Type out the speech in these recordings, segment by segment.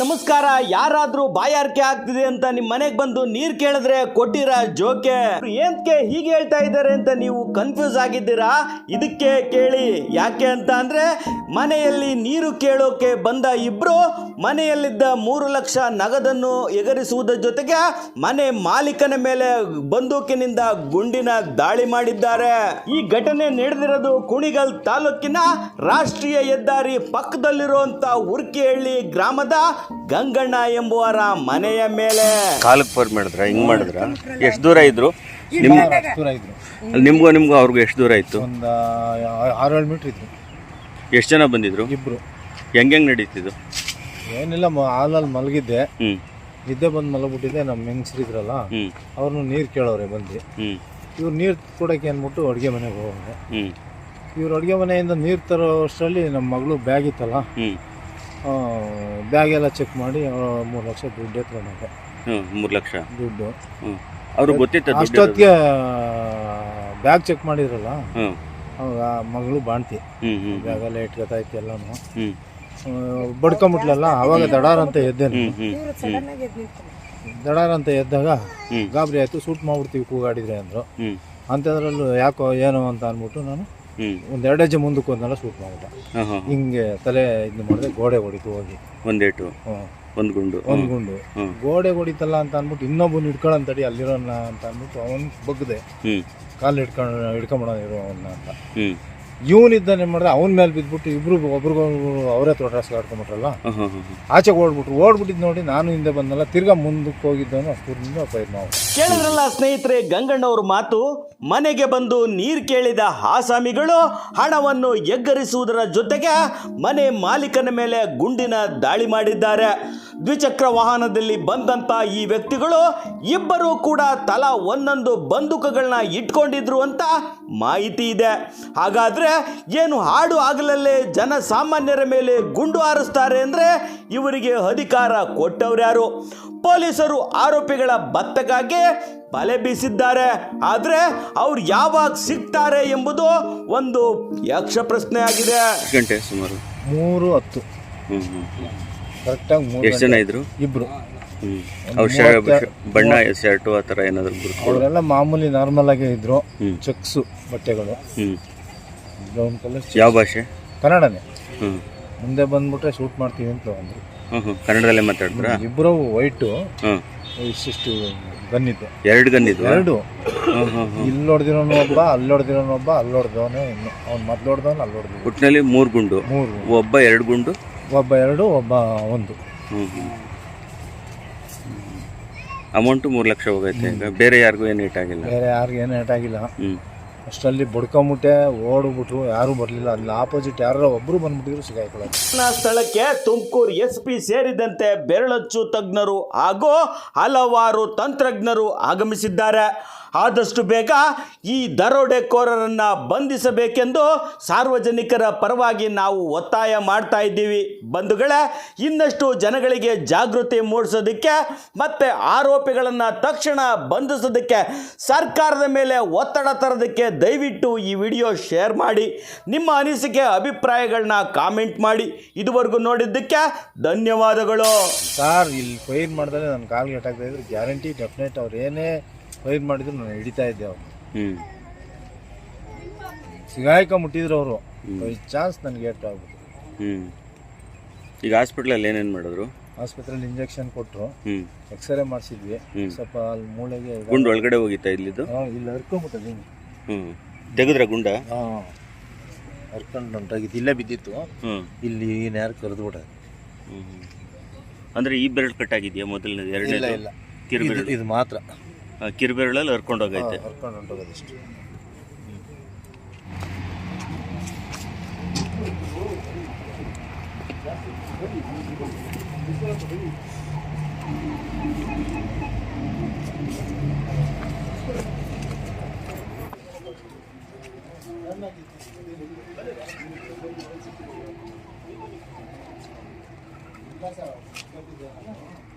ನಮಸ್ಕಾರ, ಯಾರಾದ್ರೂ ಬಾಯಾರಿಕೆ ಆಗ್ತಿದೆ ಅಂತ ನಿಮ್ ಮನೆಗೆ ಬಂದು ನೀರ್ ಕೇಳಿದ್ರೆ ಕೊಟ್ಟಿರ ಜೋಕೆ? ಏನ್ಕೆ ಹೀಗೆ ಹೇಳ್ತಾ ಇದ್ದಾರೆ ಅಂತ ನೀವು ಕನ್ಫ್ಯೂಸ್ ಆಗಿದ್ದೀರಾ? ಇದಕ್ಕೆ ಕೇಳಿ. ಯಾಕೆ ಅಂತ ಅಂದ್ರೆ, ಮನೆಯಲ್ಲಿ ನೀರು ಕೇಳೋಕೆ ಬಂದ ಇಬ್ರು, ಮನೆಯಲ್ಲಿದ್ದ ಮೂರು ಲಕ್ಷ ನಗದನ್ನು ಎಗರಿಸುವುದರ ಜೊತೆಗೆ ಮನೆ ಮಾಲೀಕನ ಮೇಲೆ ಬಂದೂಕಿನಿಂದ ಗುಂಡಿನ ದಾಳಿ ಮಾಡಿದ್ದಾರೆ. ಈ ಘಟನೆ ನಡೆದಿರೋದು ಕುಣಿಗಲ್ ತಾಲೂಕಿನ ರಾಷ್ಟ್ರೀಯ ಹೆದ್ದಾರಿ ಪಕ್ಕದಲ್ಲಿರುವಂತ ಉರ್ಕಿಹಳ್ಳಿ ಗ್ರಾಮದ ಗಂಗಣ್ಣ ಎಂಬುವರ ಮನೆಯ ಮೇಲೆ. ಕಾಲಕ್ಕೆ ಫೋನ್ ಮಾಡಿದ್ರ? ಹಿಂಗ್ ಮಾಡಿದ್ರ? ಎಷ್ಟು ದೂರ ಇದ್ರು? ನಿಮ್ಮ ದೂರ ಇದ್ರು. ಅಲ್ಲಿ ನಿಮ್ಗೂ ನಿಮ್ಗೂ ಅವ್ರಿಗೂ ಎಷ್ಟು ದೂರ ಇತ್ತು ಒಂದು ಆರು ಏಳು ಮೀಟ್ರ್ ಇತ್ತು ಎಷ್ಟು ಜನ ಬಂದಿದ್ರು? ಇಬ್ರು. ಹೆಂಗ್ ಹೆಂಗ್ ನಡೀತಿದ್ದು? ಏನಿಲ್ಲ ಮ- ಹಾಲಲ್ಲಿ ಮಲಗಿದ್ದೆ. ಹ್ಮ್. ನಿದ್ದೆ ಬಂದು ಮಲಗ್ಬಿಟ್ಟಿದ್ದೆ ನಮ್ಮ ಹೆಂಗಸ್ರಿದ್ರಲ್ಲ ಹ್ಮ್. ಅವ್ರನ್ನು ನೀರು ಕೇಳೋರೆ ಬಂದು ಹ್ಮ್. ಇವ್ರು ನೀರು ಕೊಡೋಕೆ ಅಂದ್ಬಿಟ್ಟು ಅಡುಗೆ ಮನೆಗೆ ಹೋಗೋದೆ. ಹ್ಮ್. ಇವ್ರು ಅಡುಗೆ ಮನೆಯಿಂದ ನೀರು ತರೋ ಅಷ್ಟರಲ್ಲಿ ನಮ್ಮ ಮಗಳು ಬ್ಯಾಗ್ ಇತ್ತಲ್ಲ. ಹ್ಮ್. ಬ್ಯಾಗ್ ಎಲ್ಲ ಚೆಕ್ ಮಾಡಿ ಮೂರು ಲಕ್ಷ ದುಡ್ಡು ತಗೊಂಡಿದ್ದೆ ಮೂರು ಮೂರ್ ಲಕ್ಷ. ದುಡ್ಡು. ಹ್ಮ್. ಅವ್ರಿಗೆ ಗೊತ್ತಿತ್ತು ಅಷ್ಟೊತ್ತಿಗೆ ಬ್ಯಾಗ್ ಚೆಕ್ ಮಾಡಿದ್ರಲ್ಲ? ಹ್ಮ್. ಅವಾಗ ಮಗಳು ಬಾಣ್ತಿ. ಹ್ಮ್ ಹ್ಮ್ ಬ್ಯಾಗೆಲ್ಲ ಇಟ್ಕೊತಾ ಎಲ್ಲಾನು. ಎಲ್ಲನೂ ಹ್ಮ್ ಬಡ್ಕೊಂಬಿಟ್ಲಲ್ಲ ಅವಾಗ ದಡಾರ್ ಅಂತ ಎದ್ದೆ ದಡಾರ್ ಅಂತ ಎದ್ದಾಗ. ಗಾಬರಿ ಆಯಿತು ಸೂಟ್ ಮಾಡ್ಬಿಡ್ತೀವಿ ಕೂಗಾಡಿದ್ರೆ ಅಂದರು. ಹ್ಮ್. ಅಂಥದ್ರಲ್ಲೂ ಯಾಕೋ ಏನೋ ಅಂತ ಅಂದ್ಬಿಟ್ಟು ನಾನು ಹ್ಮ್. ಒಂದು ಎರಡು ಹೆಜ್ಜೆ ಮುಂದಕ್ಕೆ ಹೋದ್ನಲ್ಲ ಶೂಟ್ ಮಾಡಿದೆ. ಹಿಂಗೆ ತಲೆ ಇದು ಮಾಡಿದೆ ಗೋಡೆ ಹೊಡಿತು ಹೋಗಿ. ಒಂದೇಟು. ಒಂದ್ ಗುಂಡು? ಒಂದ್ ಗುಂಡು. ಗೋಡೆ ಹೊಡಿತಲ್ಲ ಅಂತ ಅಂದ್ಬಿಟ್ಟು ಇನ್ನೊಬ್ಬನ ಹಿಡ್ಕೊಳ್ಳಂತಡಿ ಅಲ್ಲಿರೋನ ಅಂತ ಅಂದ್ಬಿಟ್ಟು ಅವನ್ ಬಗ್ಗದೆ ಕಾಲು ಹಿಡ್ಕೊಂಡು ಇರೋ ಇರೋವನ್ನ ಅಂತ. ಇವನಿದ್ದಾನೆ ಮಾಡಿದ್ರೆ ಅವನ ಮೇಲೆ ಬಿದ್ದುಬಿಟ್ಟು ಇಬ್ರು ಒಬ್ರಿಗೊಬ್ರು ಅವರೇ ಹಾ ಆಚೆಗೆ ಓಡ್ಬಿಟ್ರು ಓಡ್ಬಿಟ್ಟಿದ್ ನೋಡಿ ನಾನು ಹಿಂದೆ ಬಂದಲ್ಲ ತಿರ್ಗಾ ಮುಂದಕ್ಕೆ ಹೋಗಿದ್ದವನು ಅಷ್ಟೂರಿಂದ ನಾವು ಕೇಳಿದ್ರಲ್ಲ ಸ್ನೇಹಿತರೆ ಗಂಗಣ್ಣವ್ರ ಮಾತು, ಮನೆಗೆ ಬಂದು ನೀರು ಕೇಳಿದ ಆಸಾಮಿಗಳು ಹಣವನ್ನು ಎಗ್ಗರಿಸುವುದರ ಜೊತೆಗೆ ಮನೆ ಮಾಲೀಕನ ಮೇಲೆ ಗುಂಡಿನ ದಾಳಿ ಮಾಡಿದ್ದಾರೆ. ದ್ವಿಚಕ್ರ ವಾಹನದಲ್ಲಿ ಬಂದಂತ ಈ ವ್ಯಕ್ತಿಗಳು ಇಬ್ಬರು ಕೂಡ ತಲಾ ಒಂದೊಂದು ಬಂದೂಕಗಳನ್ನ ಇಟ್ಕೊಂಡಿದ್ರು ಅಂತ ಮಾಹಿತಿ ಇದೆ. ಹಾಗಾದ್ರೆ ಏನು ಹಾಡು ಆಗಲಲ್ಲೇ ಜನಸಾಮಾನ್ಯರ ಮೇಲೆ ಗುಂಡು ಹಾರಿಸ್ತಾರೆ ಅಂದ್ರೆ ಇವರಿಗೆ ಅಧಿಕಾರ ಕೊಟ್ಟವ್ರ್ಯಾರು ಪೊಲೀಸರು ಆರೋಪಿಗಳ ಭತ್ತಕ್ಕಾಗಿ ಬಲೆ ಬೀಸಿದ್ದಾರೆ. ಆದರೆ ಅವ್ರು ಯಾವಾಗ ಸಿಗ್ತಾರೆ ಎಂಬುದು ಒಂದು ಯಕ್ಷ ಪ್ರಶ್ನೆ ಆಗಿದೆ ಗಂಟೆ ಸುಮಾರು. ಮೂರು ಹತ್ತು. ಕರೆಕ್ಟಾಗಿ ಮೂರು ಎಷ್ಟು ಜನ ಇದ್ರು? ಇಬ್ಬರು ಅವ್ರ ಬಣ್ಣ ಶರ್ಟು ಆ ಥರ ಏನಾದ್ರು ಗುರುತು ಅವರೆಲ್ಲ ಮಾಮೂಲಿ ನಾರ್ಮಲ್ ಆಗೇ ಇದ್ರು. ಚೆಕ್ಸು ಬಟ್ಟೆಗಳು. ಬ್ರೌನ್ ಕಲರ್ ಯಾವ ಭಾಷೆ? ಕನ್ನಡನೇ. ಮುಂದೆ ಬಂದ್ಬಿಟ್ರೆ ಶೂಟ್ ಮಾಡ್ತೀವಿ ಅಂತ ಅಂದ್ರು. ಕನ್ನಡದಲ್ಲೇ ಮಾತಾಡಿದ್ರ ಇಬ್ಬರು ವೈಟು ಇಷ್ಟಿಷ್ಟು ಗನ್ನಿದ್ದು. ಎರಡು ಗನ್ನಿದ್ದು ಎರಡು. ಇಲ್ಲಿ ಹೊಡೆದಿರೋನು ಒಬ್ಬ ಅಲ್ಲಿ ಹೊಡೆದಿರೋನು ಒಬ್ಬ ಅಲ್ಲಿ ಹೊಡೆದವನೇ ಇನ್ನು. ಅವ್ನು ಮೊದ್ಲು ಹೊಡೆದವನು ಅಲ್ಲಿ ಹೊಡೆದ ಒಟ್ಟಿನಲ್ಲಿ ಮೂರು ಗುಂಡು. ಮೂರು ಒಬ್ಬ ಎರಡು ಗುಂಡು ಒಬ್ಬ ಎರಡು ಒಬ್ಬ ಒಂದು. ಅಮೌಂಟ್ ಮೂರು ಲಕ್ಷ ಹೋಗೈತೆ. ಈಗ ಬೇರೆ ಯಾರಿಗೂ ಏನು ಆಗಿಲ್ಲ? ಬೇರೆ ಯಾರಿಗೂ ಏನು ಏಟಾಗಿಲ್ಲ ಆಗಿಲ್ಲ. ಅಷ್ಟರಲ್ಲಿ ಬಡ್ಕೊಂಬಿಟ್ಟೆ ಓಡ್ಬಿಟ್ರು ಯಾರೂ ಬರಲಿಲ್ಲ. ಅಲ್ಲಿ ಆಪೋಸಿಟ್ ಯಾರೋ ಒಬ್ಬರು ಬಂದ್ಬಿಟ್ಟಿದ್ರು ಸಿಗಾಕೊಳ್ಳೋದು ಘಟನಾ ಸ್ಥಳಕ್ಕೆ ತುಮಕೂರು ಎಸ್ ಪಿ ಸೇರಿದಂತೆ ಬೆರಳಚ್ಚು ತಜ್ಞರು ಹಾಗೂ ಹಲವಾರು ತಂತ್ರಜ್ಞರು ಆಗಮಿಸಿದ್ದಾರೆ. ಆದಷ್ಟು ಬೇಗ ಈ ದರೋಡೆಕೋರರನ್ನು ಬಂಧಿಸಬೇಕೆಂದು ಸಾರ್ವಜನಿಕರ ಪರವಾಗಿ ನಾವು ಒತ್ತಾಯ ಮಾಡ್ತಾ ಇದ್ದೀವಿ. ಬಂಧುಗಳೇ, ಇನ್ನಷ್ಟು ಜನಗಳಿಗೆ ಜಾಗೃತಿ ಮೂಡಿಸೋದಕ್ಕೆ ಮತ್ತು ಆರೋಪಿಗಳನ್ನು ತಕ್ಷಣ ಬಂಧಿಸೋದಕ್ಕೆ ಸರ್ಕಾರದ ಮೇಲೆ ಒತ್ತಡ ತರೋದಕ್ಕೆ ದಯವಿಟ್ಟು ಈ ವಿಡಿಯೋ ಶೇರ್ ಮಾಡಿ, ನಿಮ್ಮ ಅನಿಸಿಕೆ ಅಭಿಪ್ರಾಯಗಳನ್ನ ಕಾಮೆಂಟ್ ಮಾಡಿ. ಇದುವರೆಗೂ ನೋಡಿದ್ದಕ್ಕೆ ಧನ್ಯವಾದಗಳು. ಸರ್, ಇಲ್ಲಿ ಫೈರ್ ಮಾಡಿದ್ರೆ ನನ್ನ ಕಾಲ್ಗೆ ಇದ್ರೆ ಗ್ಯಾರಂಟಿ ಡೆಫಿನೆಟ್ ಅವ್ರು ಏನೇ ಫೈರ್ ಮಾಡಿದ್ರು ನಾನು ಹಿಡಿತಾ ಇದ್ದೆ ಅವ್ರು ಹ್ಮ್. ಮುಟ್ಟಿದ್ರು ಅವರು. ಬೈ ಚಾನ್ಸ್ ನನಗೆ ಏಟ್ ಆಗ್ಬಿಟ್ಟು ಹ್ಮ್. ಈಗ ಹಾಸ್ಪಿಟ್ಲಲ್ಲಿ ಏನೇನು ಮಾಡಿದ್ರು? ಆಸ್ಪತ್ರೆಯಲ್ಲಿ ಇಂಜೆಕ್ಷನ್ ಕೊಟ್ಟರು ಹ್ಮ್. ಎಕ್ಸ್ರೇ ಮಾಡಿಸಿದ್ವಿ. ಹ್ಮ್. ಸ್ವಲ್ಪ ಅಲ್ಲಿ ಮೂಳೆಗೆ ಗುಂಡು ಒಳಗಡೆ ಹೋಗಿತ್ತಾ ಇಲ್ಲಿದ್ದು ಹಾ, ಇಲ್ಲಿ ನೀನು ಹ್ಞೂ ತೆಗೆದ್ರ ಗುಂಡ? ಹಾಂ. ಹರ್ಕೊಂಡು ಹೊಂಟೋಗಿತ್ತು ಇಲ್ಲೇ ಬಿದ್ದಿತ್ತು. ಇಲ್ಲಿ ನೇರ ಕರೆದು ಹ್ಮ್ ಹ್ಞೂ ಅಂದರೆ ಈ ಬೆರಳು ಕಟ್ಟಾಗಿದೆಯಾ ಮೊದಲನೇದು ಇಲ್ಲ ಎರಡನೇದು? ಇಲ್ಲ. ಇದು- ಇದು ಮಾತ್ರ. ಕಿರುಬೆರಳಲ್ಲಿ ಹರ್ಕೊಂಡೋಗೈತೆ ಹರ್ಕೊಂಡು ಹೊಂಟೋಗೋದು ಇಷ್ಟು Gracias.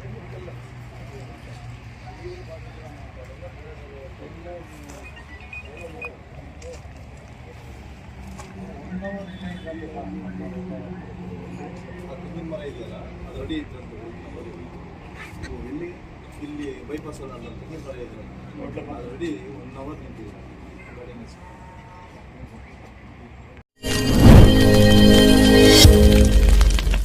ಅಂತ ಇಲ್ಲಿ ಬೈಪಾಸ್ ಅಲ್ಲಿ ತೆಂಗಿನ ಮರ ಇದೆ ಅದು ಒನ್ ಅವರ್ ನಿಂತಿದೆ